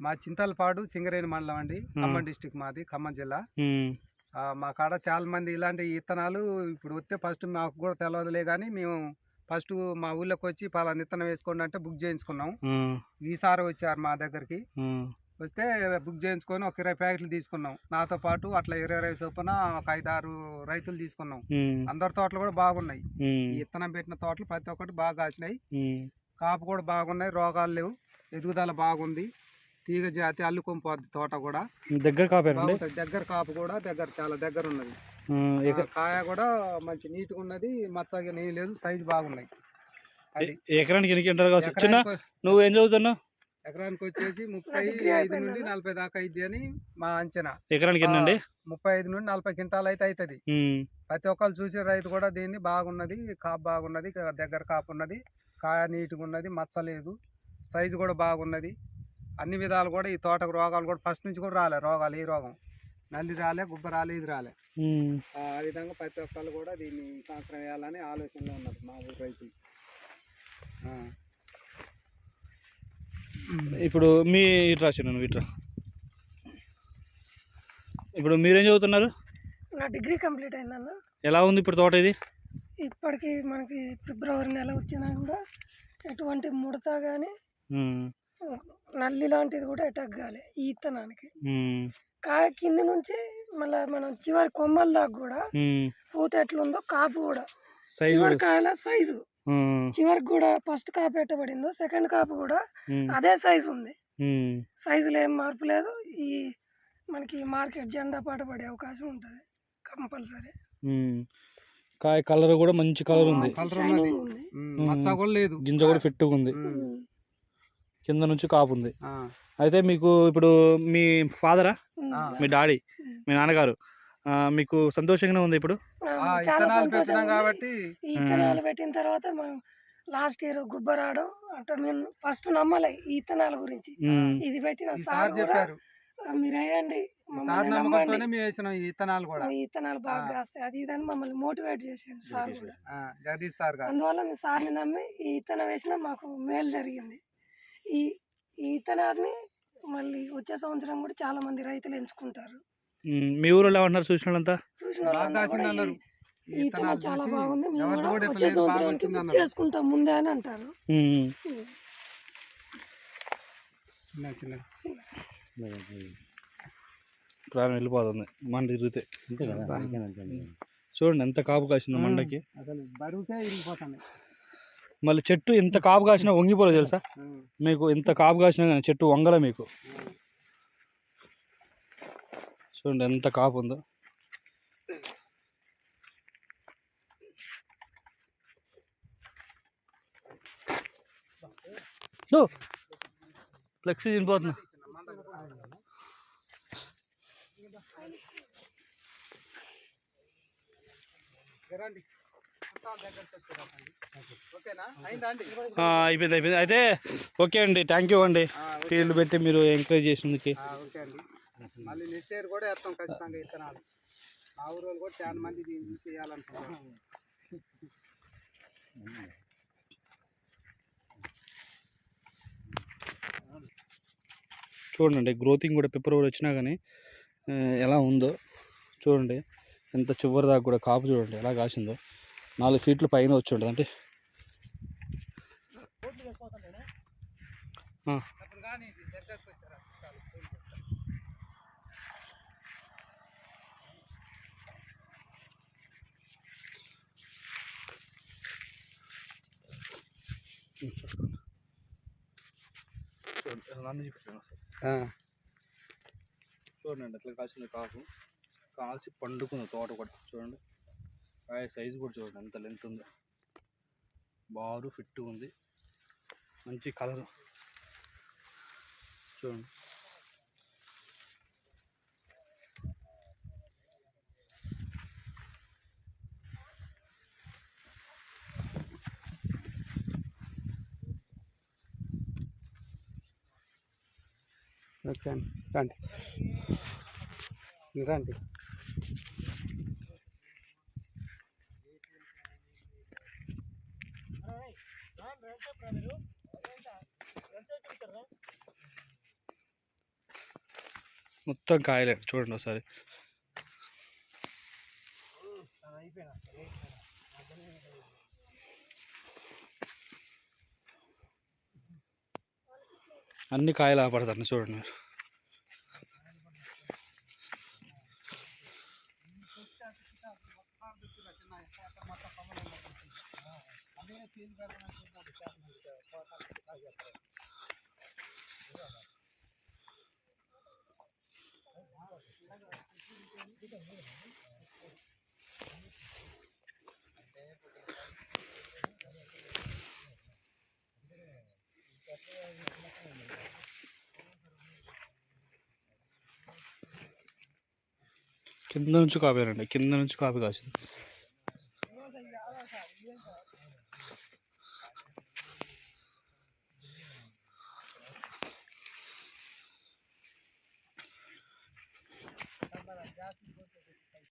మా చింతలపాడు సింగరేణి మండలం అండి. ఖమ్మం డిస్టిక్ మాది ఖమ్మం జిల్లా. మా కాడ చాలా మంది ఇలాంటి విత్తనాలు ఇప్పుడు వస్తే ఫస్ట్ మాకు కూడా తెలియదులే కానీ మేము ఫస్ట్ మా ఊళ్ళోకి వచ్చి పలానా విత్తనం వేసుకోండి అంటే బుక్ చేయించుకున్నాం. ఈసారి వచ్చారు మా దగ్గరికి. వస్తే బుక్ చేయించుకొని ఒక ఇరవై ప్యాకెట్లు తీసుకున్నాం. నాతో పాటు అట్లా ఇరవై ఇరవై చొప్పున ఒక ఐదు ఆరు రైతులు తీసుకున్నాం. అందరి తోటలు కూడా బాగున్నాయి. ఈ విత్తనం పెట్టిన తోటలు ప్రతి ఒక్కటి బాగా కాసినాయి. కాపు కూడా బాగున్నాయి. రోగాలు లేవు. ఎదుగుదల బాగుంది. తీగ జాతి అల్లుకొని పోద్ది తోట కూడా. దగ్గర కాపారండి బాగుంటది. దగ్గర కాపు కూడా దగ్గర చాలా దగ్గర ఉన్నది. కాయ కూడా మంచి నీట్గా ఉన్నది మచ్చగా నీ లేదు సైజు బాగున్నాయి. ఎకరానికి ఎన్ని క్వింటాలు కావచ్చు? చిన్న ఎకరానికి నువ్వు ఏం చదువుతున్నావు? ఎకరానికి వచ్చేసి ముప్పై ఐదు నుండి. నలభై దాకా అయింది అని మా అంచనా. ఎకరానికి ఎన్ని అండి? ముప్పై ఐదు నుండి నలభై క్వింటాల్ అయితే అవుతుంది ప్రతి ఒక్కరు చూసే రైతు కూడా దీన్ని బాగున్నది కాపు బాగున్నది దగ్గర కాపు ఉన్నది కాయ నీట్గా ఉన్నది మచ్చ లేదు సైజు కూడా బాగున్నది. అన్ని విధాలు కూడా ఈ తోటకు రోగాలు కూడా ఫస్ట్ నుంచి కూడా రాలే. రోగాలు ఈ రోగం. నల్లి రాలే గుబ్బ రాలే ఇది రాలే. ఆ విధంగా ప్రతి ఒక్కరు కూడా దీన్ని సంవత్సరం వేయాలని ఆలోచనలో ఉన్నారు మా ఊరు రైతులు. ఇప్పుడు మీ ఇట్రా చిన్న నువ్వు ఇట్రా. ఇప్పుడు మీరేం చదువుతున్నారు? నా డిగ్రీ కంప్లీట్ అయిందన్న. ఎలా ఉంది ఇప్పుడు తోట ఇది? ఇప్పటికి మనకి ఫిబ్రవరి నెల వచ్చినా కూడా ఎటువంటి ముడత కానీ నల్లి లాంటిది కూడా అటాక్ కాలే ఈ ఇత్తనానికి. కాయ కింది నుంచి మళ్ళీ మనం చివరి కొమ్మల దాకా కూడా. పూత ఎట్లుందో కాపు కూడా. సైజు చివరి కాయల సైజు చివరికి కూడా ఫస్ట్ కాపు పెట్టబడిందో సెకండ్ కాపు కూడా అదే సైజు ఉంది. సైజులో ఏం మార్పు లేదు. ఈ మనకి మార్కెట్ జెండా పాట పడే అవకాశం ఉంటుంది కంపల్సరీ. కాయ కలర్ కూడా మంచి కలర్ ఉంది. మచ్చ కూడా లేదు. గింజ కూడా ఫిట్గా ఉంది. కింద నుంచి కాపు ఉంది. ఆ, అయితే మీకు ఇప్పుడు మీ ఫాదరా. మీ డాడీ. మీ నాన్నగారు? మీకు సంతోషంగానే ఉంది ఇప్పుడు. కాబట్టి. ఈ ఇత్తనాలు పెట్టిన తర్వాత మనం లాస్ట్ ఇయర్ గుబ్బ రావడం అంటే మేము ఫస్ట్ నమ్మలే ఈ ఇత్తనాల గురించి. ఇది పెట్టిన సార్ చెప్పారు. "ఆ, మీరు వేయండి. విత్తనాలు కూడా. ఈ ఇత్తనాలు బాగా. కాస్తాయి. అది ఇదని మమ్మల్ని మోటివేట్ చేసిండు సార్ కూడా. ఆ, జగదీష్ సార్ గారు. అందువల్ల మీ సార్ని నమ్మి ఈ ఇత్తనం వేసినా మాకు మేలు జరిగింది. ఈ ఇత్తనాన్ని మళ్ళీ వచ్చే సంవత్సరం కూడా చాలా మంది రైతులు ఎంచుకుంటారు. మీ ఊరిలో ఏమంటున్నారు చూసిన వాళ్ళంతా చూసిన వాళ్ళందరూ ఈ- చాలా బాగుంది. మేము కూడా వచ్చే సంవత్సరానికి బుక్. చేసుకుంటాం ముందే అని అంటారు. ప్రాణం వెళ్ళిపోతుంది మండ తిరిగితే చూడండి ఎంత కాపు కాసిందో మండకి. అసలు బరువుకే ఇరిగిపోతాయి మళ్ళీ చెట్టు ఎంత కాపు కాసినా వంగిపోలేదు తెలుసా? మీకు ఎంత కాపు కాసినా కానీ చెట్టు వంగల మీకు. చూడండి ఎంత కాపు ఉందో. ఫ్లెక్సీ తినిపోతున్నా. రండి. అయిపోయింది అయిపోయింది. అయితే ఓకే అండి థ్యాంక్ యూ అండి. ఫీల్డ్ పెట్టి మీరు ఎంకరేజ్ చేసినందుకు. ఆ, ఓకే అండి. మళ్ళీ నెక్స్ట్ ఇయర్ కూడా వేస్తాం ఖచ్చితంగా విత్తనాలు మా ఊరు వాళ్ళు కూడా చాలా మంది దీన్ని చూసి వేయాలనుకుంటున్నాం చూడండి గ్రోతింగ్ కూడా ఫిబ్రవరి వచ్చినా కానీ ఎలా ఉందో చూడండి. ఎంత చివరి దాకా కూడా కాపు చూడండి ఎలా కాసిందో. నాలుగు ఫీట్లు పైన వచ్చి అంటే. చూడండి అట్లా కాల్చింది కాకు కాల్చి పండుకుంది తోట కూడా చూడండి. కాయ సైజు కూడా చూడండి ఎంత లెంత్ ఉందో. బారు ఫిట్ ఉంది. మంచి కలర్ చూడండి. ఓకే అండి రండి. రండి మొత్తం కాయలే చూడండి ఒకసారి. అన్ని కాయలు ఆపడతాను చూడండి మీరు. మొత్తం కింద నుంచి కాపేనండి కింద నుంచి కాపీ కాసింది.